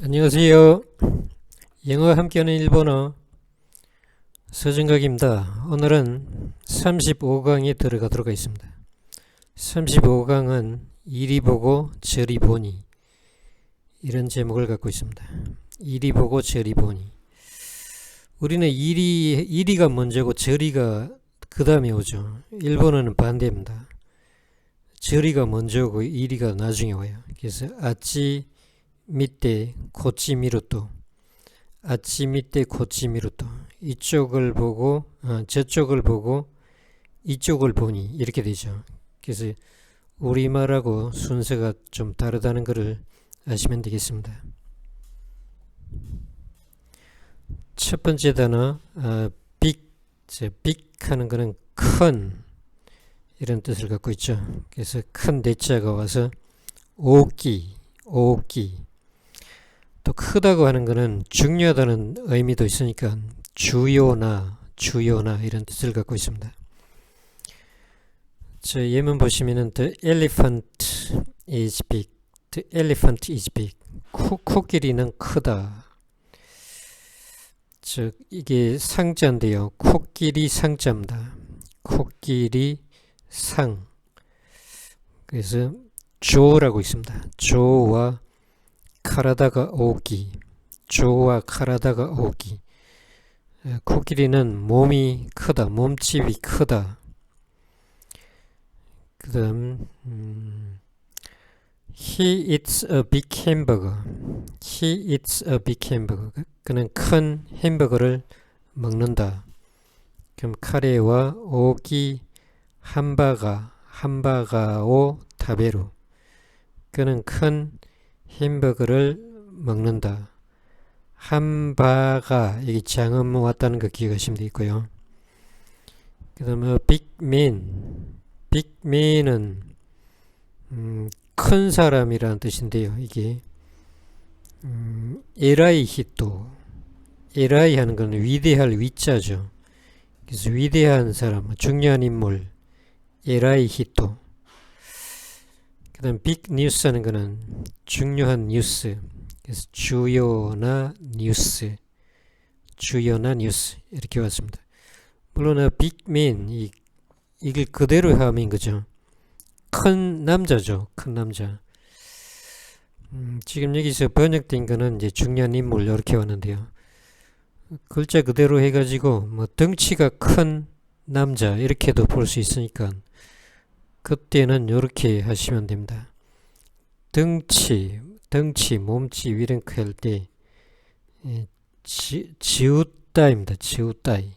안녕하세요. 영어 함께하는 일본어 서정각입니다. 오늘은 35강에 들어가도록 하겠습니다. 35강은 이리 보고 저리 보니 이런 제목을 갖고 있습니다. 이리 보고 저리 보니 우리는 이리 이리가 먼저고 저리가 그 다음에 오죠. 일본어는 반대입니다. 저리가 먼저고 이리가 나중에 와요. 그래서 아 치 밑에 고치 미루또 아치 밑에 고치 미루또 이쪽을 보고 어, 저쪽을 보고 이쪽을 보니 이렇게 되죠. 그래서 우리말하고 순서가 좀 다르다는 것을 아시면 되겠습니다. 첫 번째 단어 어, 빅, 저, 빅 하는 거는 큰 이런 뜻을 갖고 있죠. 그래서 큰 대자가 와서 오기, 오기 또 크다고 하는 것은 중요하다는 의미도 있으니까 주요나 주요나 이런 뜻을 갖고 있습니다. 저 예문 보시면은 the elephant is big, the elephant is big. 코, 코끼리는 크다. 즉 이게 상자인데요. 코끼리 상자입니다. 코끼리 상. 그래서 조라고 있습니다. 조와 카라다가 오기 조와 카라다가 오기. 코끼리는 몸이 크다 몸집이 크다. 그 다음 음, He eats a big hamburger. He eats a big hamburger. 그는 큰 햄버거를 먹는다. 그럼 카레와 오기 함바가 함바가오 타베루. 그는 큰 햄버거를 먹는다. 함바가 여기 장음 왔다는 거 기억하시면 되겠고요. 그 다음에 빅맨 빅맨은 음, 큰 사람이라는 뜻인데요. 이게 음, 에라이 히토 에라이 하는 건 위대할 위자죠. 그래서 위대한 사람, 중요한 인물 에라이 히토 그 다음 빅 뉴스 하는 거는 중요한 뉴스 그래서 주요나 뉴스 주요나 뉴스 이렇게 왔습니다. 물론 빅맨 이 이걸 그대로 하면 거죠. 큰 남자죠. 큰 남자. 음, 지금 여기서 번역된 거는 이제 중요한 인물 이렇게 왔는데요. 글자 그대로 해가지고 뭐 덩치가 큰 남자 이렇게도 볼 수 있으니까 그때는 이렇게 하시면 됩니다. 덩치, 덩치, 몸치, 위랭크 할때 예, 지우따입니다. 지우따이.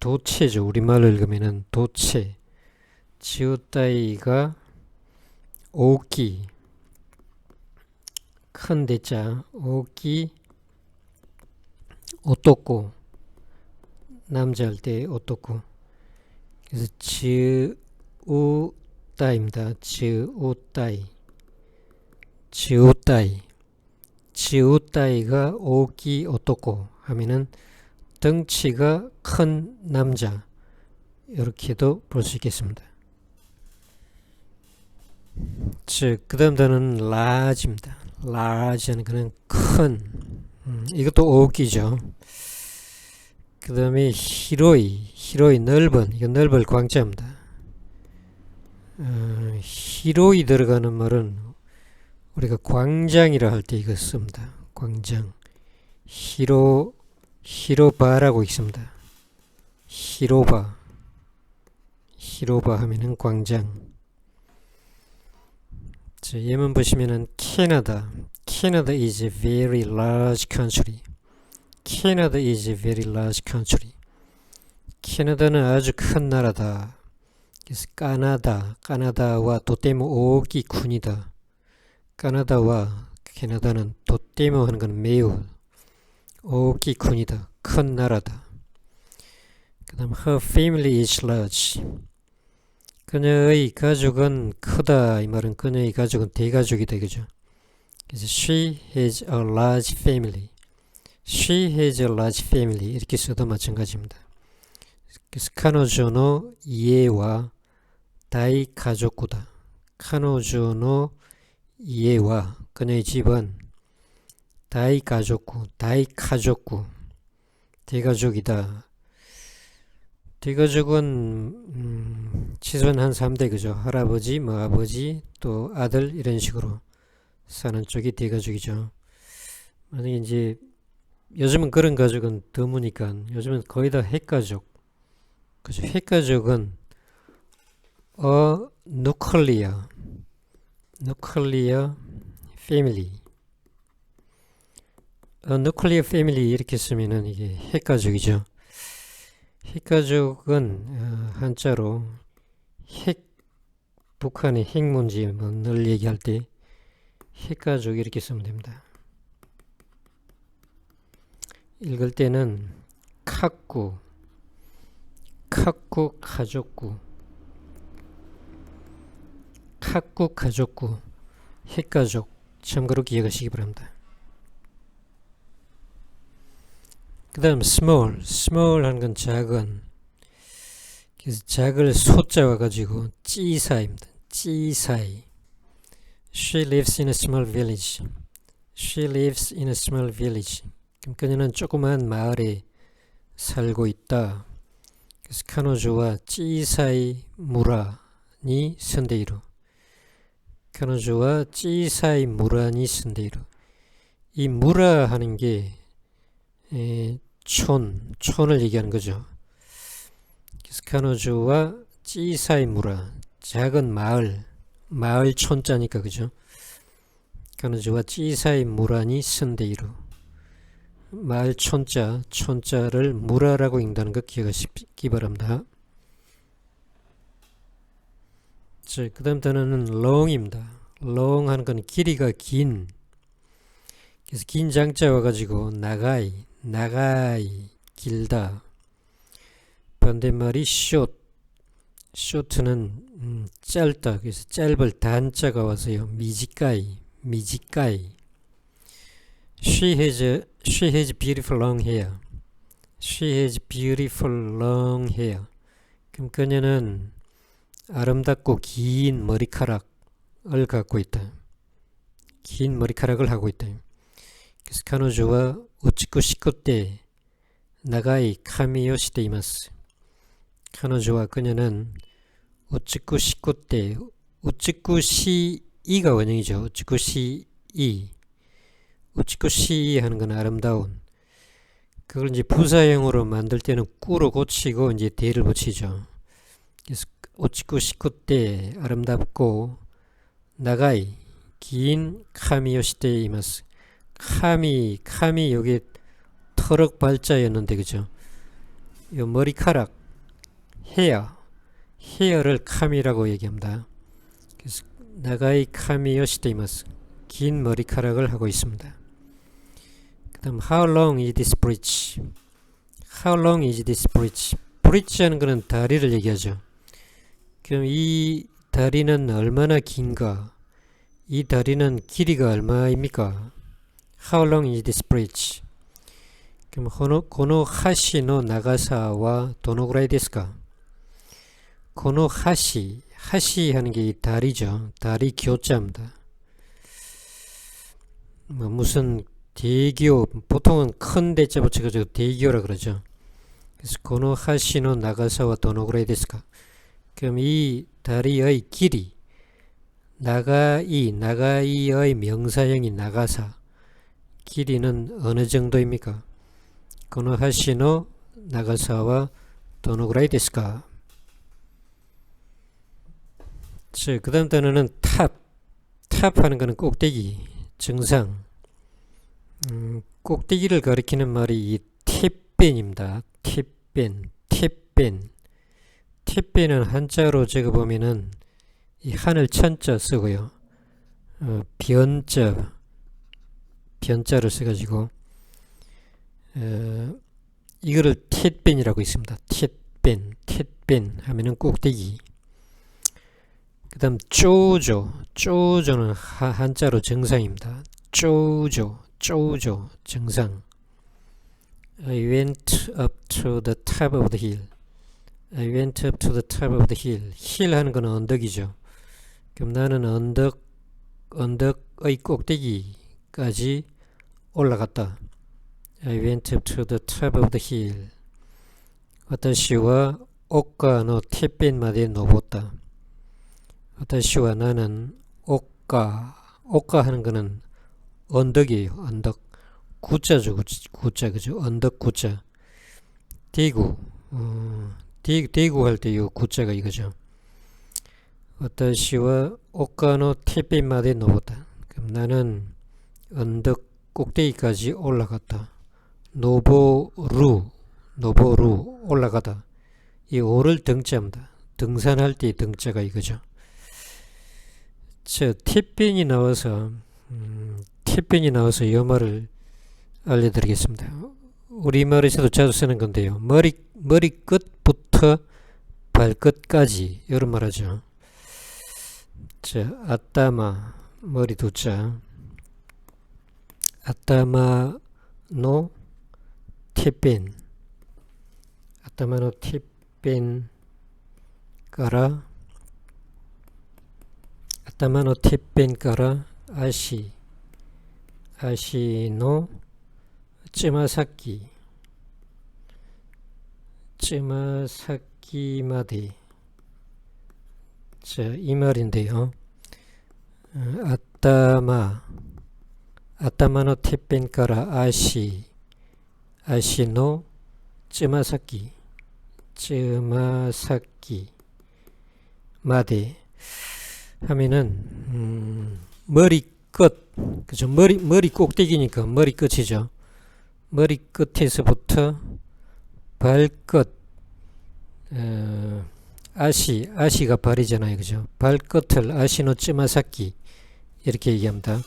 도체죠. 우리말로 읽으면은 도체. 지우따이가 오기 큰 대자 오기 오토코 남자 할때 오토코 그래서 지우따입니다. 지우따이 지우따이 지우따이가 오기 오토코 하면은 덩치가 큰 남자 이렇게도 볼 수 있겠습니다. 즉, 그 다음 단어는 large입니다. large 하는 그는 큰, 음, 이것도 오기죠. 그 다음에 히로이, 히로이 넓은, 이건 넓을 광자입니다. 어, 히로이 들어가는 말은 우리가 광장이라 할 때 이거 씁니다. 광장. 히로, 히로바라고 있습니다. 히로바. 히로바 하면은 광장. 자, 예문 보시면은 캐나다. 캐나다 is a very large country. 캐나다 is a very large country. 캐나다는 아주 큰 나라다. 그래서 까나다, 까나다와 도테모 오기 군이다. 까나다와 캐나다는 도테모 하는 건 매우 오기 군이다. 큰 나라다. 그 다음 her family is large. 그녀의 가족은 크다. 이 말은 그녀의 가족은 대가족이다. 그죠? 그래서 she has a large family. She has a large family 이렇게 써도 마찬가지입니다. 스카노조노 이해와 다이 가족구다. 카노조노 이해와 그녀의 집은 다이 가족구, 다이 가족구, 대가족이다. 대가족은 음, 치손한 3대 그죠. 할아버지, 뭐 아버지, 또 아들 이런 식으로 사는 쪽이 대가족이죠. 만약에 이제 요즘은 그런 가족은 드무니까 요즘은 거의 다 핵가족. 그죠. 핵가족은 어 nuclear, nuclear family. 어, nuclear family 이렇게 쓰면은 이게 핵가족이죠. 핵가족은 어, 한자로 핵 북한의 핵 문제 뭐늘 얘기할 때 핵가족 이렇게 쓰면 됩니다. 읽을 때는 카구, 카구 가족구, 카구 가족구, 핵가족 참고로 기억하시기 바랍니다. 그 다음 small, small 하는 건 작은 그래서 작을 소자와 가지고 찌사입니다. 찌사이 She lives in a small village. She lives in a small village. 그녀는 조그만 마을에 살고 있다. 그래서 카노조와 찌사이 무라니 선데이루. 카노조와 찌사이 무라니 선데이루. 이 무라 하는 게 에, 촌, 촌을 얘기하는 거죠. 그래서 카노조와 찌사이 무라, 작은 마을, 마을 촌자니까 그죠? 카노조와 찌사이 무라니 선데이루. 마을 촌자, 촌자를 무라라고 읽는다는 거 기억하시기 바랍니다. 자, 그 다음 단어는 long입니다. long 하는 건 길이가 긴. 그래서 긴 장자 와가지고 나가이, 나가이, 길다. 반대말이 short. short는 음, 짧다. 그래서 짧을 단자가 와서요. 미지가이. She has she has beautiful long hair. She has beautiful long hair. 그럼 그녀는 아름답고 긴 머리카락을 갖고 있다. 긴 머리카락을 하고 있다. 그래서 카노조와 우치쿠 시쿠て 나가이 카미요 시대 이마스. 카노조와 그녀는 우치쿠 시쿠て 우치쿠 시이가 원형이죠. 우치쿠 시이 시이 하는 건 아름다운. 그걸 이제 부사형으로 만들 때는 꾸로 고치고 이제 대를 붙이죠. 그래서 오치쿠 시쿠て 아름답고 나가이 긴 카미요 시대 이마스. 카미 카미 여기 터럭 발자였는데 그죠? 요 머리카락 헤어 헤어를 카미라고 얘기합니다. 그래서 나가이 카미 요시테 이마스 긴 머리카락을 하고 있습니다. 그다음 how long is this bridge? How long is this bridge? bridge 하는 것은 다리를 얘기하죠. 그럼 이 다리는 얼마나 긴가? 이 다리는 길이가 얼마입니까? How long is this bridge? 그럼 고노 하시노 나가사와 도노그라이 데스까? 고노 하시, 하시 하는 게 이 다리죠. 다리 교자입니다. 뭐 무슨 대교, 보통은 큰 대자 붙여가지고 대교라 그러죠. 그래서 고노 하시노 나가사와 도노그라이 데스까? 그럼 이 다리의 길이 나가이, 나가이의 명사형이 나가사 길이는 어느 정도입니까? 고노 하시노 나가사와 도노그라이 데스까? 자, 그 다음 단어는 탑. 탑 하는 것은 꼭대기, 정상. 음, 꼭대기를 가리키는 말이 이 탭벤입니다. 탭벤, 탭벤. 탭벤은 한자로 적어보면은 이 하늘 천자 쓰고요. 어, 변자, 변자를 써가지고 어, 이거를 탯벤이라고 있습니다. 탯벤, 탯벤 하면은 꼭대기. 그 다음 쪼조, 쪼조는 하, 한자로 정상입니다. 쪼조, 쪼조, 정상. I went up to the top of the hill. I went up to the top of the hill. hill 하는 건 언덕이죠. 그럼 나는 언덕, 언덕, 언덕의 꼭대기까지 올라갔다. I went up to the top of the hill. 私は丘のてっぺんまで登った。私は 나는 옥가, 옥가 하는 거는 언덕이에요. 언덕. 구자죠. 구자. 그죠? 언덕 구자. 대구. 어, 대, 대구 할 때 이 구자가 이거죠. 어떤 시와 옥가노 태빛마대 노보다. 그럼 나는 언덕 꼭대기까지 올라갔다. 노보루. 노보루 올라가다. 이 오를 등자입니다. 등산할 때 등자가 이거죠. 저 티핀이 나와서 음, 티빈이 나와서 이 말을 알려드리겠습니다. 우리말에서도 자주 쓰는 건데요. 머리 머리 끝부터 발끝까지 이런 말하죠. 자, 아따마 머리 두자. 아따마 노 티빈. 아따마 노 티빈 까라. 아따마 노 티빈 까라 아시. 아시노 쯔마사키. 쯔마사키마데. 자, 이 말인데요. 어, 아따마, 아따마노 테펜카라 아시, 아시노 쯔마사키, 쯔마사키 마데 하면은 음, 머리 끝, 그죠? 머리 머리 꼭대기니까 머리 끝이죠. 머리 끝에서부터 발끝, 어, 아시, 아시가 발이잖아요. 그죠? 발끝을 아시노 찌마사키 이렇게 얘기합니다.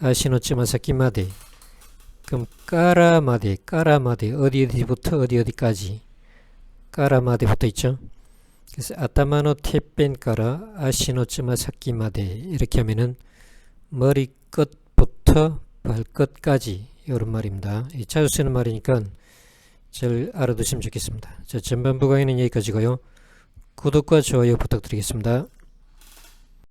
아시노 찌마사키 마데 그럼 까라마데, 까라마데 어디 어디부터 어디 어디까지 까라마데부터 있죠. 그래서 아타마노 테펜 까라 아시노 찌마사키 마데 이렇게 하면은 머리 끝부터 발끝까지 이런 말입니다. 이 자주 쓰는 말이니까 잘 알아두시면 좋겠습니다. 자, 전반부 강의는 여기까지고요. 구독과 좋아요 부탁드리겠습니다.